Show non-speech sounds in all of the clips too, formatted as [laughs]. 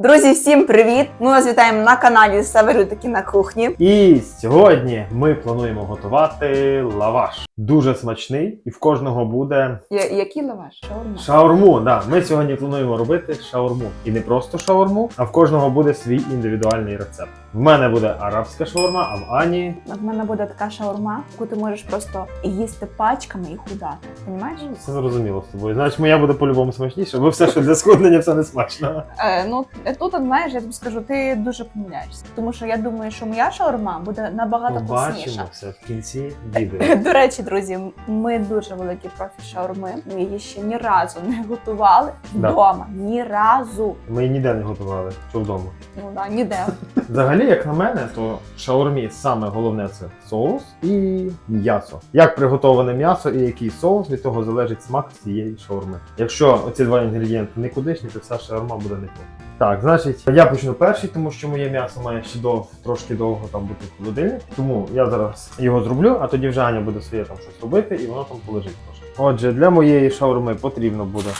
Друзі, всім привіт! Ми вас вітаємо на каналі Саверютики на кухні. І сьогодні ми плануємо готувати лаваш. Дуже смачний, і в кожного буде Я- Який лаваш? Шаурма. шаурму. Да, ми сьогодні плануємо робити шаурму. І не просто шаурму, а в кожного буде свій індивідуальний рецепт. В мене буде арабська шаурма, а в Ані В мене буде така шаурма, яку ти можеш просто їсти пачками і худати. Понімаєш? все зрозуміло з тобою. Значить, моя буде по-любому смачніша, бо все, що для схуднення, все не смачно. Е, ну тут знаєш, я тобі скажу, ти дуже помиляєшся. Тому що я думаю, що моя шаурма буде набагато Побачимо вкусніша. все в кінці [laughs] відео. До речі, друзі, ми дуже великі профі шаурми. Ми її ще ні разу не готували Да. вдома. Ні разу. Ми її ніде не готували, що вдома. Ну да, ніде. Взагалі, як на мене, то в шаурмі саме головне це соус і м'ясо. Як приготоване м'ясо і який соус, від того залежить смак цієї шаурми. Якщо оці два інгредієнти никудишні, то вся шаурма буде не. Так, значить, я почну перший, тому що моє м'ясо має ще дов, трошки довго там бути в холодильнику. Тому я зараз його зроблю, а тоді вже Аня буде своє там щось робити, і воно там полежить трошки. Отже, для моєї шаурми потрібно буде.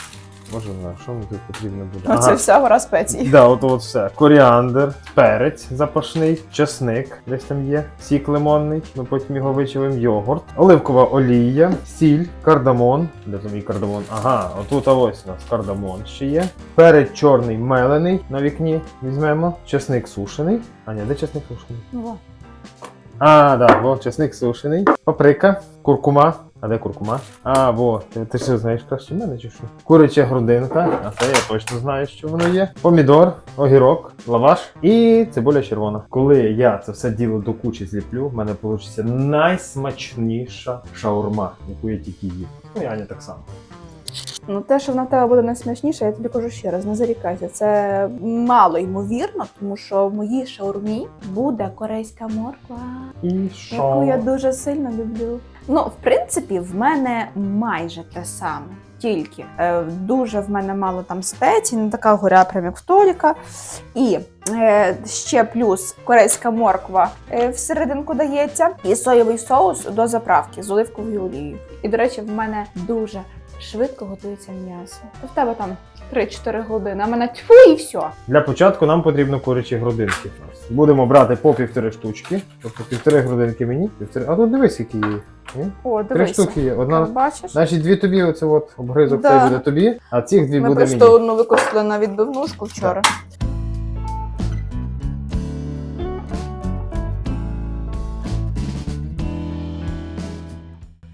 Може, не знаю, що мені тут потрібно буде? Оце вся гора спецій. Да, от, от все. Коріандр, перець запашний, чесник, десь там є, сік лимонний, ми потім його вичавимо, йогурт, оливкова олія, сіль, кардамон. Де там мій кардамон? Ага, отут а ось у нас кардамон ще є. Перець чорний мелений на вікні візьмемо. Чесник сушений. А ні, де чесник сушений? Ну. А, да, чесник сушений. Паприка, куркума. А де куркума? А, во, ти, ти що знаєш краще мене чи що? Куряча грудинка, а це я точно знаю, що воно є. Помідор, огірок, лаваш і цибуля червона. Коли я це все діло до кучі зліплю, в мене вийде найсмачніша шаурма, яку я тільки їв. Ну, і Аня так само. Ну, те, що вона в тебе буде найсмачніше, я тобі кажу ще раз, не зарікайся. Це мало ймовірно, тому що в моїй шаурмі буде корейська морква, І що? яку я дуже сильно люблю. Ну, в принципі, в мене майже те саме. Тільки е, дуже в мене мало там спецій, не така горя, прям як в Толіка. І е, ще плюс корейська морква е, всерединку дається, і соєвий соус до заправки з оливковою олією. І, до речі, в мене дуже швидко готується м'ясо. То в тебе там 3-4 години, а мене тьфу і все. Для початку нам потрібно курячі грудинки. Будемо брати по півтори штучки. Тобто півтори грудинки мені, півтори. А тут дивись, які є. Ні? О, Три дивися. штуки є. Одна Бачиш? Значить, дві тобі, оце от обгризок Да. цей буде тобі, а цих дві Ми буде просто одну використали на відбивнушку вчора.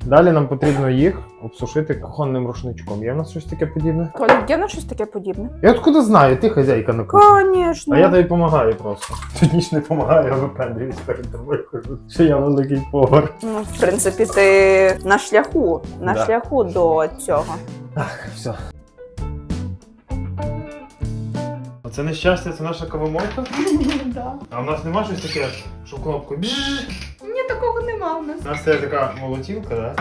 Далі нам потрібно їх обсушити кухонним рушничком. Є в нас щось таке подібне? Коля, є на щось таке подібне? Я откуда знаю, ти хазяйка на кухні. Звісно. А я тобі допомагаю просто. [laughs] Тоді ж не допомагаю, а випендрююсь перед тобою. кажу, Що я великий повар. Ну, в принципі, ти на шляху, на Да. шляху до цього. Все. Оце нещастя, це наша кавомолка. [laughs] да. А в нас нема щось таке, що кнопку. бжж. У нас це така молотілка, да?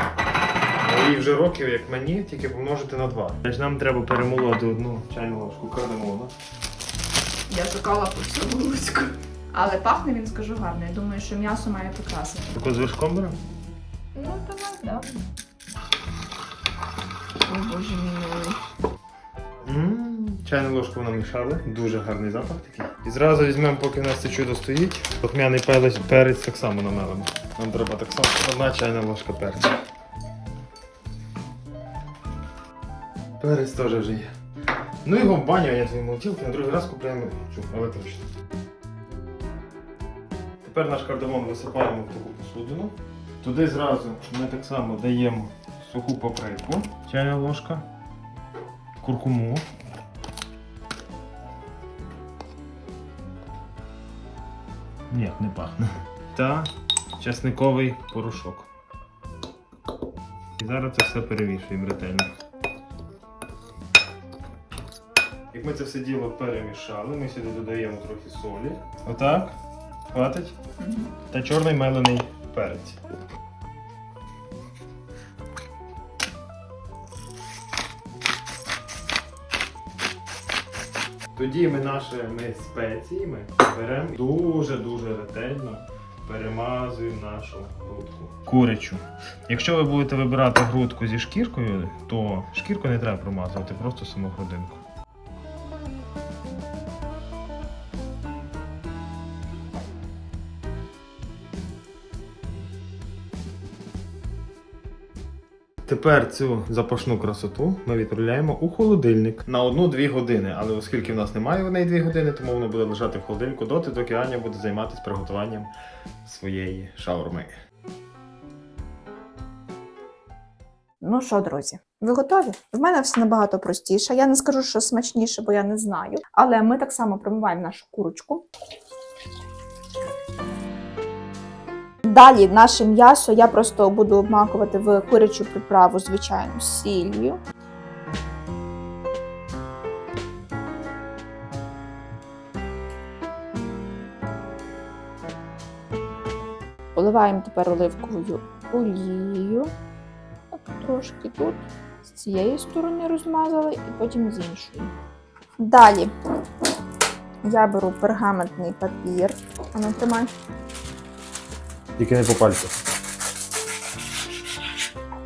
Їй вже років, як мені, тільки помножити на два. Значить, нам треба перемолоти одну чайну ложку кардамону. Я шукала по всьому Луцьку. Але пахне він, скажу гарно. Я думаю, що м'ясо має прикрасити. Таку з вершком беремо? Ну, давай, да. О, боже мій. Чайну ложку намішали, дуже гарний запах такий. І зразу візьмемо, поки в нас це чудо стоїть. Похмяний перець, перець так само намелимо. Нам треба так само одна чайна ложка перцю. Перець теж вже є. Ну його в баню, я твої молотілки, на другий раз купуємо цю електричну. Тепер наш кардамон висипаємо в таку посудину. Туди зразу ми так само даємо суху паприку, чайна ложка, куркуму. Ні, не пахне. Та часниковий порошок. І зараз це все перемішуємо ретельно. Як ми це все діло перемішали, ми сюди додаємо трохи солі. Отак. Хватить. Та чорний мелений перець. Тоді ми нашими спеціями беремо дуже-дуже ретельно перемазуємо нашу грудку. Курячу. Якщо ви будете вибирати грудку зі шкіркою, то шкірку не треба промазувати, просто саму грудинку. Тепер цю запашну красоту ми відправляємо у холодильник на 1-2 години. Але оскільки в нас немає в неї 2 години, тому воно буде лежати в холодильнику доти, доки Аня буде займатися приготуванням своєї шаурми. Ну що, друзі, ви готові? В мене все набагато простіше. Я не скажу, що смачніше, бо я не знаю. Але ми так само промиваємо нашу курочку. Далі наше м'ясо я просто буду обмакувати в курячу приправу, звичайно, сіллю. Поливаємо тепер оливковою олією. Так, трошки тут з цієї сторони розмазали і потім з іншої. Далі я беру пергаментний папір. А ну тримай. Тільки не по пальцях.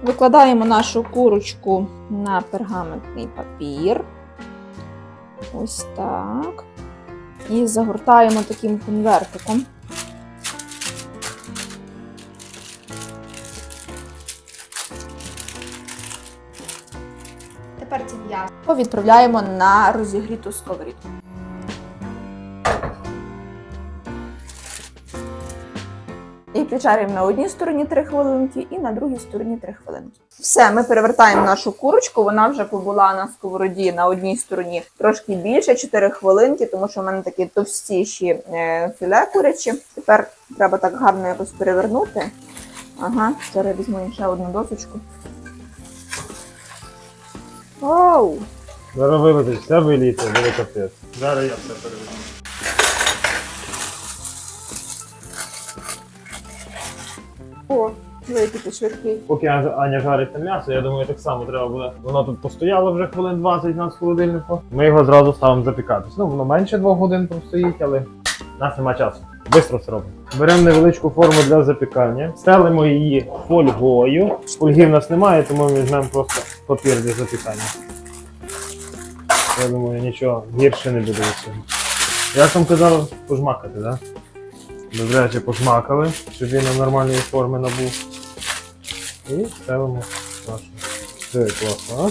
Викладаємо нашу курочку на пергаментний папір. Ось так. І загортаємо таким конвертиком. Тепер це м'ясо відправляємо на розігріту сковорідку. І піджарюємо на одній стороні 3 хвилинки і на другій стороні 3 хвилинки. Все, ми перевертаємо нашу курочку. Вона вже побула на сковороді на одній стороні трошки більше 4 хвилинки, тому що в мене такі товстіші е, філе курячі. Тепер треба так гарно якось перевернути. Ага, зараз візьму ще одну досочку. Оу! Зараз вилетить, все виліться, буде капець. Зараз я все переведу. О, випіти швидкий. Поки Аня жарить те м'ясо, я думаю, так само треба буде. Воно тут постояло вже хвилин 20 на холодильнику. Ми його зразу ставимо запікатись. Ну, воно менше двох годин простоїть, але в нас нема часу. Бистро все робимо. Беремо невеличку форму для запікання, стелимо її фольгою. Фольги в нас немає, тому ми візьмемо просто папір для запікання. Я думаю, нічого гірше не буде від цього. Як вам казав, пожмакати, так? Да? Добряче пожмакали, щоб він на нормальної форми набув. І ставимо нашу. Все класно. а?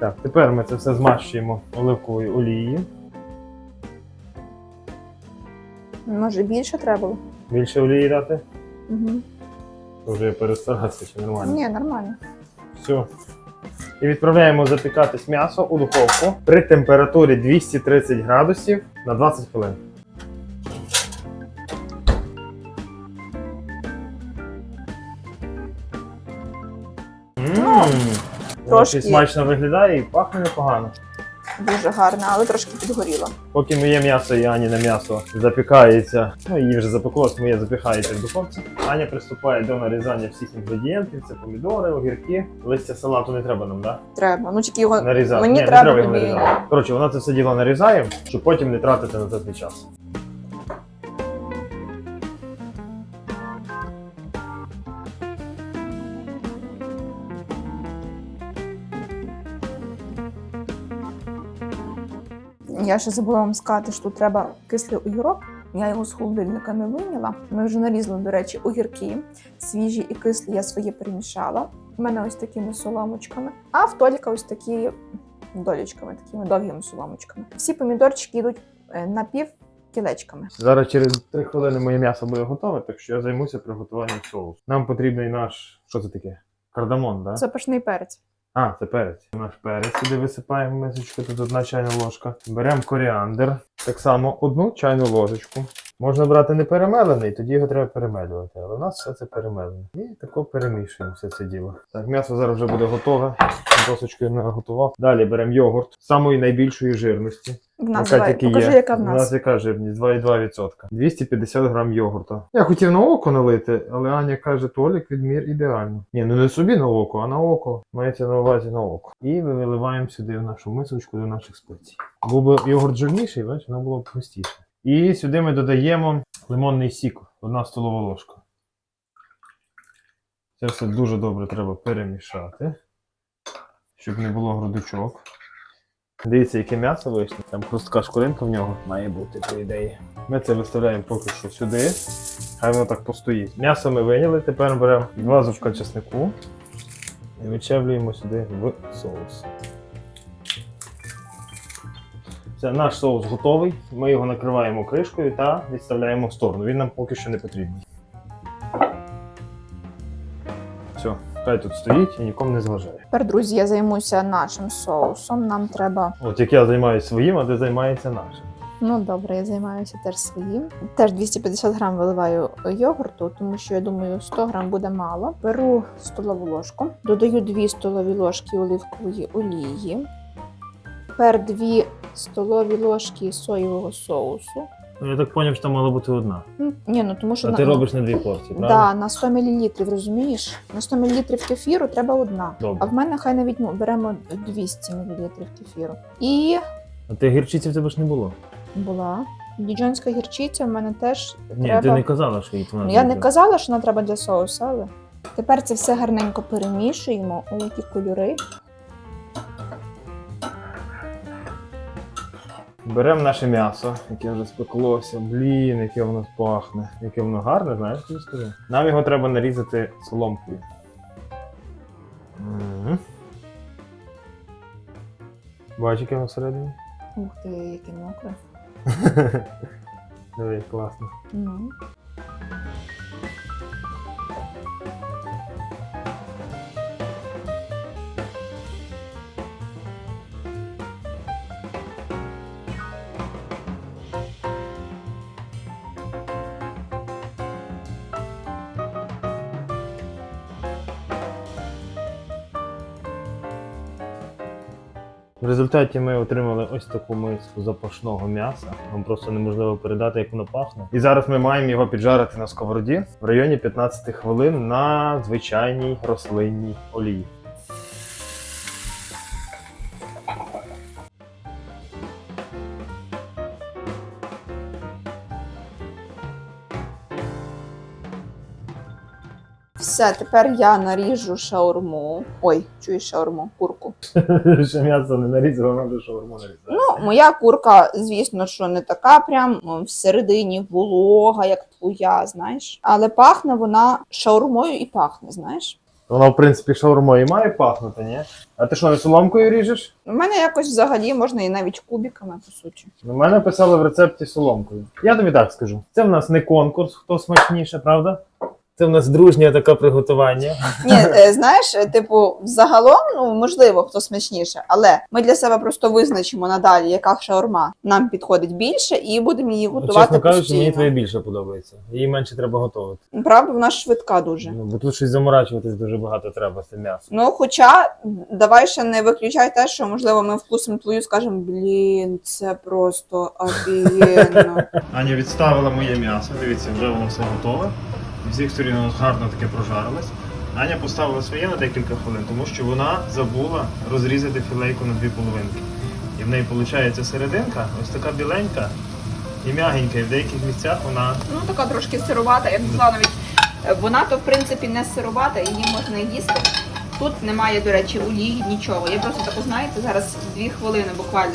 Так, тепер ми це все змащуємо оливковою олією. Може більше треба було? Більше олії дати, Угу. вже перестаратися чи нормально. Ні, нормально. Все. І відправляємо запікатись м'ясо у духовку при температурі 230 градусів на 20 хвилин. Ммм, Трошки. смачно виглядає і пахне непогано. Дуже гарна, але трошки підгоріла. Поки моє м'ясо і Аніне м'ясо запікається, [laughs] ну її вже запеклось, моє запікається в духовці. Аня приступає до нарізання всіх інгредієнтів: це помідори, огірки. Листя салату не треба нам, так? Треба. Ну тільки його Нарізати. мені Ні, треба, не треба його тобі нарізати. Коротше, вона це все діло нарізає, щоб потім не тратити на це свій час. Я ще забула вам сказати, що тут треба кислий огірок. Я його з холодильника не вийняла. Ми вже нарізали, до речі, огірки. Свіжі і кислі я свої перемішала. У мене ось такими соломочками, а в Толіка ось такі долічками, такими довгими соломочками. Всі помідорчики йдуть е, напів кілечками. Зараз через 3 хвилини моє м'ясо буде готове, так що я займуся приготуванням соусу. Нам потрібний наш. Що це таке? Кардамон, так? Запашний перець. А, це перець. Наш перець сюди висипаємо мисочку, тут одна чайна ложка. Беремо коріандр, так само одну чайну ложечку. Можна брати не перемелений, тоді його треба перемелювати. Але у нас все це перемелене. І тако перемішуємо все це діло. Так, м'ясо зараз вже буде готове. Досочкою наготував. Далі беремо йогурт самої найбільшої жирності. В нас Яка давай, покажи, є. яка в У нас. нас яка жирність? 2,2%. 250 грам йогурта. Я хотів на око налити, але Аня каже, Толік відмір ідеально. Ні, ну не собі на око, а на око. Мається на увазі на око. І ми виливаємо сюди в нашу мисочку до наших спецій. Був би йогурт жирніший, бачиш, воно було б густіше. І сюди ми додаємо лимонний сік, одна столова ложка. Це все дуже добре треба перемішати, щоб не було грудочок. Дивіться, яке м'ясо вийшло. Там хрустка шкуринка в нього має бути, по ідеї. Ми це виставляємо поки що сюди. Хай воно так постоїть. М'ясо ми виняли, тепер беремо два зубка чеснику і вичавлюємо сюди в соус. Все, наш соус готовий. Ми його накриваємо кришкою та відставляємо в сторону. Він нам поки що не потрібний. Все, хай тут стоїть і нікому не зважає. Тепер, друзі, я займуся нашим соусом. Нам треба. От як я займаюся своїм, а ти займаєшся нашим. Ну добре, я займаюся теж своїм. Теж 250 грам виливаю йогурту, тому що я думаю, 100 грам буде мало. Беру столову ложку, додаю 2 столові ложки оливкової олії. Тепер 2 столові ложки соєвого соусу. Ну, я так зрозумів, що там мала бути одна. Ну, Ні, ну тому що А ти робиш на дві порції, правда? да, на 100 мл, розумієш? На 100 мл кефіру треба одна. Добре. А в мене хай навіть ну, беремо 200 мл кефіру. І А ти гірчиці в тебе ж не було? була діджонська гірчиця, в мене теж Ні, треба. ти не казала, що їй вона. Ну, Я не казала, що вона треба для соусу, але тепер це все гарненько перемішуємо. Ой, які кольори. Беремо наше м'ясо, яке вже спеклося. Блін, яке воно пахне. Яке воно гарне, знаєш, що скажу. Нам його треба нарізати соломкою. Угу. Бачиш, яке воно всередині? Ух ти, яке мокре. [laughs] Диви, класно. Ну. В результаті ми отримали ось таку миску запашного м'яса. Вам просто неможливо передати, як воно пахне. І зараз ми маємо його піджарити на сковороді в районі 15 хвилин на звичайній рослинній олії. Все, тепер я наріжу шаурму. Ой, чуєш шаурму, курку. [laughs] Ще м'ясо не нарізало, треба шаурму нарізати. Ну, моя курка, звісно, що не така прям всередині волога, як твоя, знаєш. Але пахне вона шаурмою і пахне, знаєш. Вона, в принципі, шаурмою має пахнути, ні? А ти що, не соломкою ріжеш? У мене якось взагалі можна і навіть кубиками, по суті. У мене писали в рецепті соломкою. Я тобі так скажу. Це в нас не конкурс, хто смачніше, правда? Це в нас дружнє таке приготування. Ні, е, знаєш, е, типу, взагалом, ну можливо, хто смачніше, але ми для себе просто визначимо надалі, яка шаурма нам підходить більше, і будемо її готувати Чесно кажучи, мені постійно. твоє більше подобається. Її менше треба готувати. Правда, вона ж швидка дуже. Ну, бо тут щось заморачуватись дуже багато треба з цим м'ясом. Ну, хоча давай ще не виключай те, що можливо ми вкусимо твою, скажемо, блін, це просто офігенно. Аня відставила моє м'ясо. Дивіться, вже воно все готове. З всіх сторін гарно таке прожарилось. Аня поставила своє на декілька хвилин, тому що вона забула розрізати філейку на дві половинки. І в неї виходить серединка, ось така біленька і м'ягенька. І в деяких місцях вона Ну, така трошки сировата, я б сказала навіть. е, Вона то в принципі не сировата, її можна їсти. Тут немає, до речі, олії, нічого. Я просто таку, знаєте, зараз дві хвилини буквально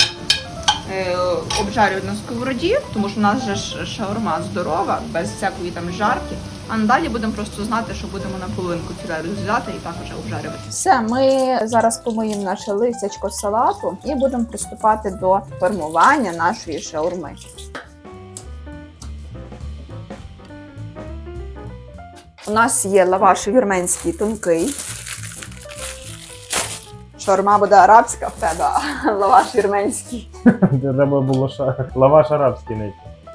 е, обжарюю на сковороді, тому що в нас же шаурма здорова, без всякої там жарки. А надалі будемо просто знати, що будемо на половинку філе розрізати і так вже обжарювати. Все, ми зараз помиємо наше листячко салату і будемо приступати до формування нашої шаурми. У нас є лаваш вірменський тонкий. Шаурма буде арабська в тебе, лаваш вірменський. треба було лаваш арабський.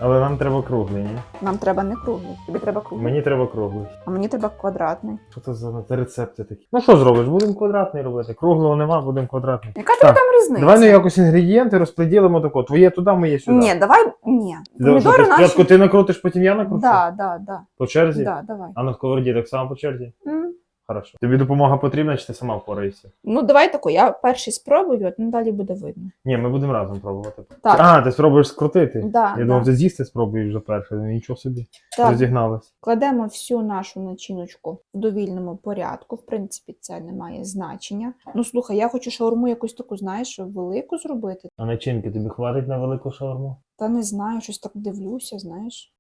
Але нам треба круглий, ні? Нам треба не круглий, тобі треба круглий. Мені треба круглий. А мені треба квадратний. Що це за рецепти такі? Ну що зробиш? Будемо квадратний робити. Круглого нема, будемо квадратний. Яка тобі там різниця? Давай ну якось інгредієнти розподілимо тако. Твоє туди, моє сюди. Ні, давай ні. Помідори ти Спочатку ти накрутиш, потім я накручу? Да, да, да, По черзі? да, давай. А на сковороді так само по черзі? М. Хорошо. Тобі допомога потрібна, чи ти сама впораєшся? Ну, давай тако, я перший спробую, а ну, далі буде видно. Ні, ми будемо разом пробувати. Так. А, ти спробуєш скрутити? Да, Я думав, да. ти з'їсти спробуєш вже перше. Ну, Нічого собі. Так, Розігналась. кладемо всю нашу начиночку в довільному порядку. В принципі, це не має значення. Ну слухай, я хочу шаурму якусь таку, знаєш, велику зробити. А начинки тобі хватить на велику шаурму? Та не знаю, щось так дивлюся, знаєш.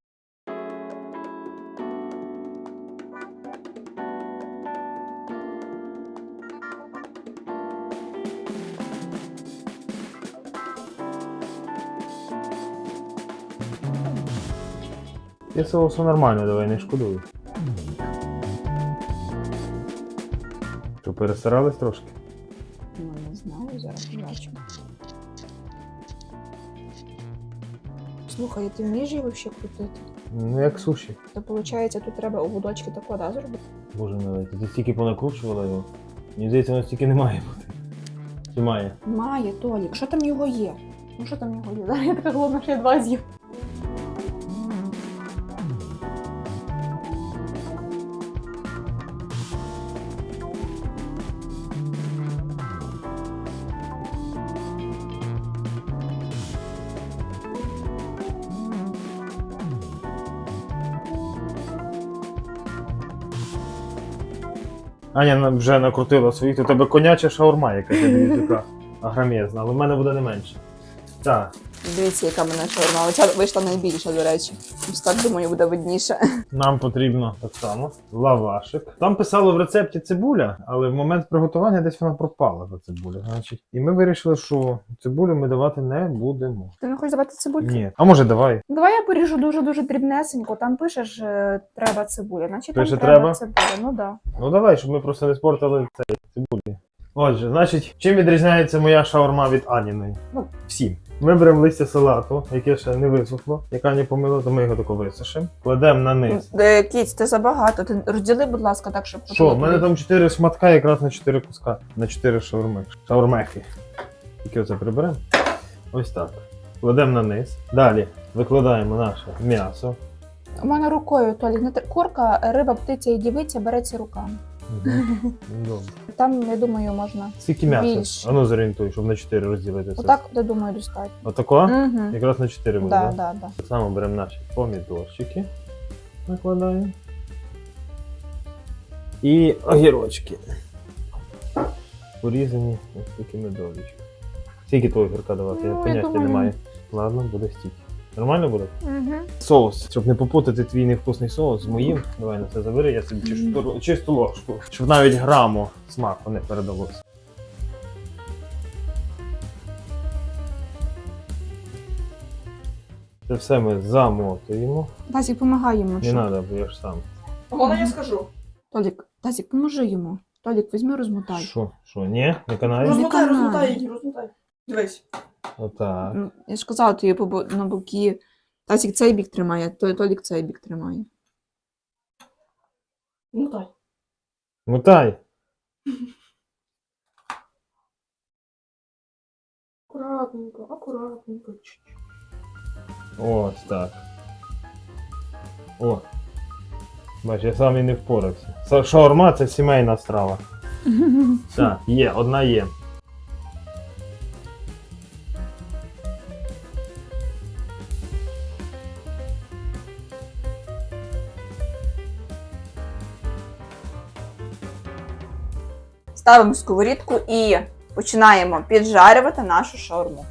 Я соусу нормально, давай, не шкодуй. Що, перестарались трошки? Ну, не знаю, зараз побачимо. Слухай, а ти вмієш її взагалі крутити? Ну, як суші. То виходить, тут треба ободочки тако, да, зробити? Боже милий, ти стільки понакручувала його. Мені здається, воно стільки не має бути. Чи має? Має, Толік, що там його є? Ну що там його є? [laughs] Зараз я така голодна, що я два з'їв. Аня вже накрутила своїх, то тебе коняча шаурма, яка тобі така агромезна, але в мене буде не менше. Так, Дивіться, яка мене шаурма. Оця вийшла найбільша, до речі. Ось так, думаю, буде видніше. нам потрібно так само лавашик. Там писало в рецепті цибуля, але в момент приготування десь вона пропала та цибуля. Значить, і ми вирішили, що цибулю ми давати не будемо. Ти не хочеш давати цибульки? Ні. А може давай? Давай я поріжу дуже-дуже дрібнесенько. Там пишеш, е, треба цибуля. Значить, Пише, там треба треба? цибуля. Ну да. Ну давай, щоб ми просто не спортили цей цибулі. Отже, значить, чим відрізняється моя шаурма від Аніної? Ну, всім. Ми беремо листя салату, яке ще не висохло, яка не помила, то ми його тако висушимо. Кладемо на низ. Е, Кіць, ти забагато. Ти розділи, будь ласка, так, щоб Що, в мене там 4 шматка якраз на 4 куска, на 4 шаурми. Шаурмехи. Тільки оце приберемо. Ось так. Кладемо на низ. Далі викладаємо наше м'ясо. У мене рукою, Толік, не тр- курка, риба, птиця і дівиця береться руками. Мгм. Добре. Там, я думаю, можна. Скільки м'яса? Більше. Ану зорієнтуй, щоб на 4 розділити це. Отак, я думаю, достатньо. Отако? Угу. Якраз на 4 буде. Да, да? да. Так само беремо наші помідорчики, накладаємо. І огірочки. Порізані ось такими долічками. Скільки того огірка давати? Ну, я я поняття думаю, не маю. Ладно, буде стільки. Нормально буде? Угу. Соус. Щоб не попутати твій невкусний соус з моїм, давай на це забери, я собі чисту, чисту ложку. Щоб навіть граму смаку не передалося. Це все ми замотуємо. Тазік, помагай йому. Не треба, бо я ж сам. Можна я скажу? Толік, Тазік, поможи йому. Толік, візьми, розмотай. Що? Що, ні? Не канає? Розмотай, розмотай її, розмотай. Дивись. Отак. Ну, Я ж казала по бо- на боки. Тазік цей бік тримає, то- Толік цей бік тримає. Мотай. Мотай. Акуратненько, акуратненько. Ось так. О. Бач, я сам і не впорався. Шаурма це сімейна страва. [laughs] Так, є, одна є. Ставимо сковорідку і починаємо піджарювати нашу шаурму.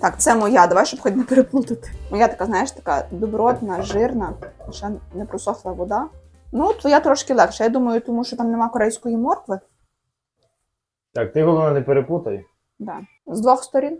Так, це моя, давай, щоб хоч не переплутати. Моя така, знаєш, така добротна, жирна, ще не просохла вода. Ну, твоя трошки легше. Я думаю, тому що там нема корейської моркви. Так, ти головне не перепутай. Да. З двох сторін.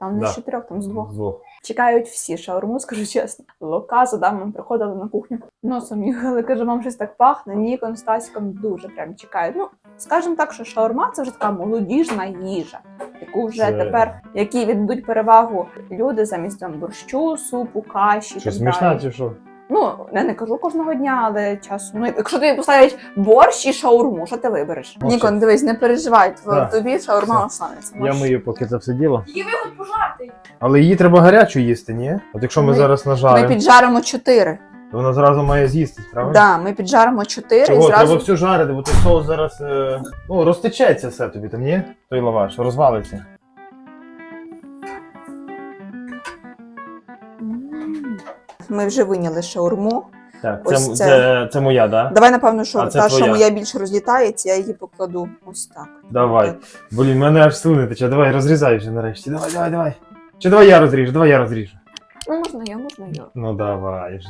Там не Да. з чотирьох, там з двох. З двох. Чекають всі шаурму, скажу чесно. Лока да, ми приходили на кухню. Носом їхали, каже, вам щось так пахне. Ні, Констасіком дуже прям чекають. Ну, скажімо так, що шаурма це вже така молодіжна їжа, яку вже Це- тепер, які віддадуть перевагу люди замість там борщу, супу, каші. Що смішна чи що? Ну, я не кажу кожного дня, але часом. Ну, якщо тобі поставлять борщ і шаурму, що ти вибереш? Мовчи. Нікон, дивись, не переживай, тво- Так. тобі шаурма останеться. Я Можеш- мию, поки це все діло. Її виход пожарти. Але її треба гарячу їсти, ні? От якщо ми, Ми- зараз Ми нажаримо. піджаримо чотири. то Вона зразу має з'їсти, правильно? Да, ми піджаримо 4 і Чого? зразу. Треба все жарити, бо той соус зараз е... ну, розтечеться все тобі там, ні? Той лаваш, розвалиться. Ми вже виняли шаурму. Так, Ось це, це. це, це моя, да? Давай, напевно, що А це та, що твоя. моя більше розлітається, я її покладу ось так. Давай. Так. Блін, в мене аж слини тече. Давай, розрізай вже нарешті. Давай, давай, давай. Чи давай я розріжу, давай я розріжу. Ну, можна я, можна я. Ну давай вже.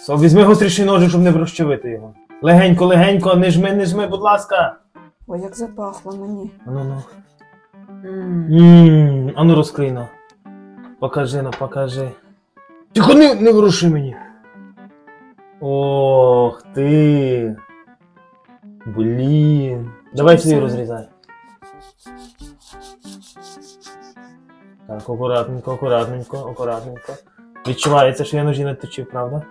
Со, візьми гостріший ножик, щоб не розчавити його. Легенько, легенько, не жми, не жми, будь ласка. Ой, як запахло мені. Ану, ну. Ммм, ану розкрий ну. Покажи, ну, покажи. Тихо, не, не воруши мені. Ох ти. Блін. Давай свій саме? розрізай. Так, акуратненько, акуратненько, акуратненько. Відчувається, що я ножі не точив, правда?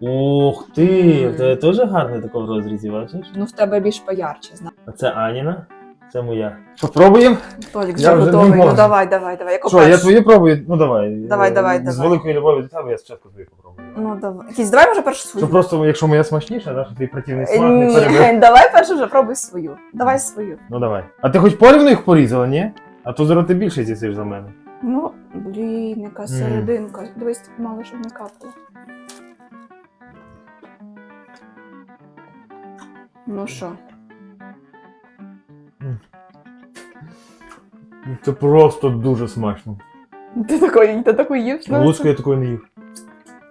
Ух ти! В тебе теж гарний такий в розрізі, бачиш? Ну, в тебе більш поярче, знаю. А це Аніна, це моя. Що, пробуємо? Толік Я вже вже не готовий. Ну давай, давай, давай. Як Що, я перший. твої пробую? Ну давай. Давай, Е, давай, З давай. великою любов'ю до тебе я спочатку твої попробую. Ну давай. Якісь, давай може першу свою. Що просто, якщо моя смачніша, да, що твій противний Е, смак не перебив. Ні, [laughs] давай першу вже пробуй свою. Давай свою. Ну давай. А ти хоч порівну їх порізала, ні? А то зараз ти більше з'їсиш за мене. Ну, блін, яка серединка. Дивись, так мало, щоб не капало. Ну що? Це просто дуже смачно. Ти такої, ти такої їв? що Луцьку це? я такої не їв.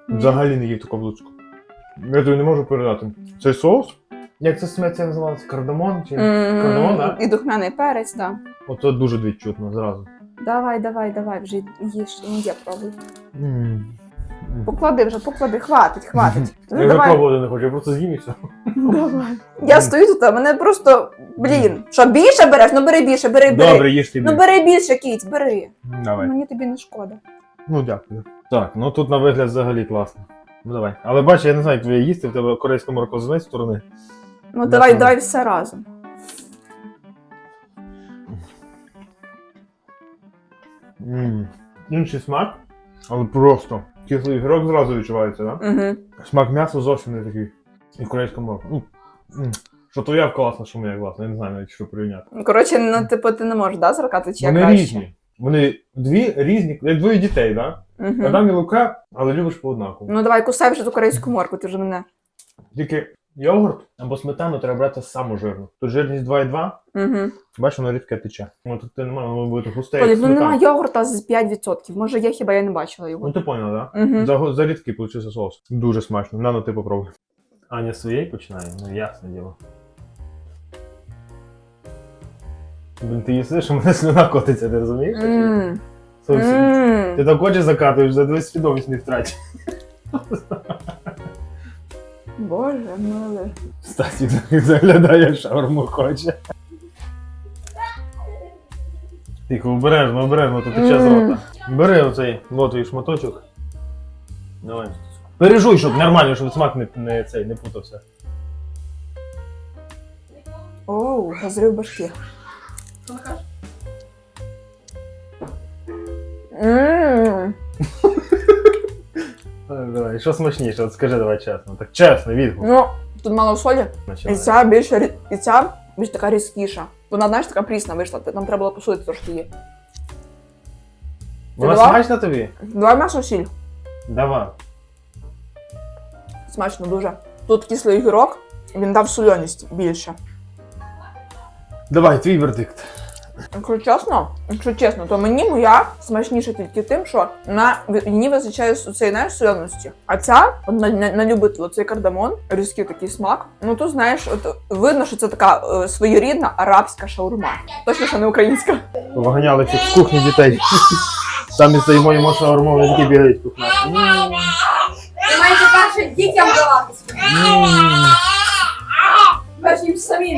Взагалі не їв таку луцьку. Я тобі не можу передати. Цей соус? Як це сметься називалося? Кардамон? Чи... М, Кардамон, да? І духмяний перець, так. Оце дуже відчутно зразу. Давай, давай, давай, вже їж, і я пробуй. М. Поклади вже, поклади, хватить, хватить. Я Ну вже давай, пробувати не хочу, я просто з'їм і все. давай. Я стою тут, а мене просто, блін, що більше береш? Ну бери більше, бери, бери. Добре, їж ти Ну бери більше, кіть, бери. Давай. Мені тобі не шкода. Ну дякую. Так, ну тут на вигляд взагалі класно. Ну давай. Але бачиш, я не знаю, як твоє їсти, в тебе корейська морква з однієї сторони. Ну Да, давай, давай все разом. Ммм. Інший смак, але просто. Кислий гірок зразу відчувається. Да? Угу. Смак м'яса зовсім не такий. І корейська морква. Ну, м. Що твоя класна, що моя класна. Я не знаю навіть що порівняти. Коротше, ну типу ти не можеш, да, зракати чи я Вони краще? різні. Вони дві різні, як двоє дітей? Да? Угу. Адам і Лука, але любиш по однаково. Ну давай кусай вже ту корейську морку, ти вже мене. Тільки йогурт або сметану треба брати саму жирну. Тут жирність 2,2, Угу. Бачиш, воно рідке тече. Ну тут немає, воно буде густе. Як ну сметана. немає йогурта з 5%. Може є, хіба я не бачила Ну його. ти поняла, так? Угу. Да? За, за рідкий получився соус. Дуже смачно. На, ну ти попробуй. Аня своєї починає, ну ясне діло. Блін, ти їсиш, у мене слюна котиться, ти розумієш? Мм. Зовсім. Мм. Ти так очі закатуєш, за свідомість не втраті. Боже милий. Стасік заглядає, шаурму хоче. Тихо, обережно, обережно, тут Мм. рота. Бери оцей лотовий шматочок. Давай. Пережуй, щоб нормально, щоб смак не, не, цей, не путався. Оу, розрив башки. Що Давай, що смачніше, от скажи давай чесно. Так чесно, відгук. Ну, тут мало солі. І Починай. ця більш рі- і ця більш така різкіша. Вона, знаєш, така прісна вийшла. Нам треба було посудити трошки її. Вона Ти дала? смачна тобі? Давай м'ясо сіль. Давай. Смачно дуже. Тут кислий гірок, він дав соляність більше. Давай, твій вердикт. Якщо чесно, якщо чесно, то мені моя смачніша тільки тим, що на мені визначає цієї знаєш соляності. А ця на, на, на любителя цей кардамон, різкий такий смак. Ну тут знаєш, от видно, що це така е, своєрідна арабська шаурма. Точно, що не українська. Виганяли всіх з кухні дітей. Там із цієї моєї шаурмової які бігають кухня. Ви маєте перше дітям даватися. Перш кушати.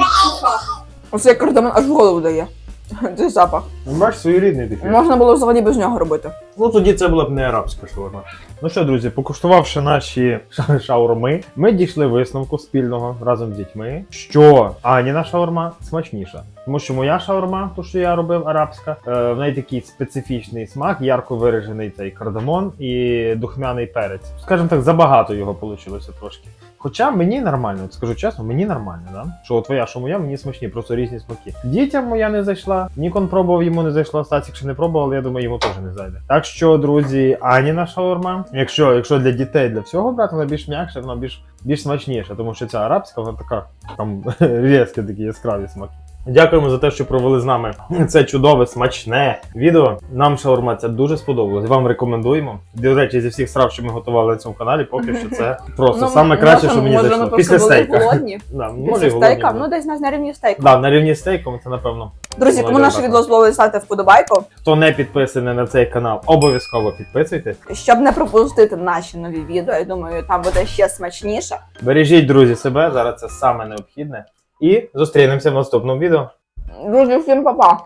Оцей кардамон аж в голову дає. [laughs] Цей запах. Ну, Бачиш, своєрідний такий. Можна було взагалі без нього робити. Ну тоді це була б не арабська шаурма. Ну що, друзі, покуштувавши наші шаурми, ми дійшли висновку спільного разом з дітьми, що Аніна шаурма смачніша. Тому що моя шаурма, то що я робив, арабська, е, в неї такий специфічний смак, ярко виражений цей кардамон і духмяний перець. Скажімо так, забагато його вийшло трошки. Хоча мені нормально, от скажу чесно, мені нормально, да? що твоя, що моя, мені смачні, просто різні смаки. Дітям моя не зайшла, Нікон пробував, йому не зайшла, Стасік ще не пробував, я думаю, йому теж не зайде. Так що, друзі, Аніна шаурма. Якщо, якщо для дітей для всього брати, вона більш м'якша, вона більш, більш смачніша, тому що ця арабська, вона така там [laughs] різкі такі яскраві смаки. Дякуємо за те, що провели з нами це чудове, смачне відео. Нам шаурма ця дуже сподобалась. Вам рекомендуємо. До речі, зі всіх страв, що ми готували на цьому каналі, поки що це [laughs] просто саме краще, що мені зайшло. Після стейка. [laughs] Після стейка, ну десь на рівні стейка. Да, на рівні стейком це напевно. Друзі, Ну, кому наше відео сподобалось, ставте вподобайку. Хто не підписаний на цей канал, обов'язково підписуйтесь. Щоб не пропустити наші нові відео, я думаю, там буде ще смачніше. Бережіть, друзі, себе. Зараз це саме необхідне. І зустрінемося в наступному відео. Друзі, всім па-па!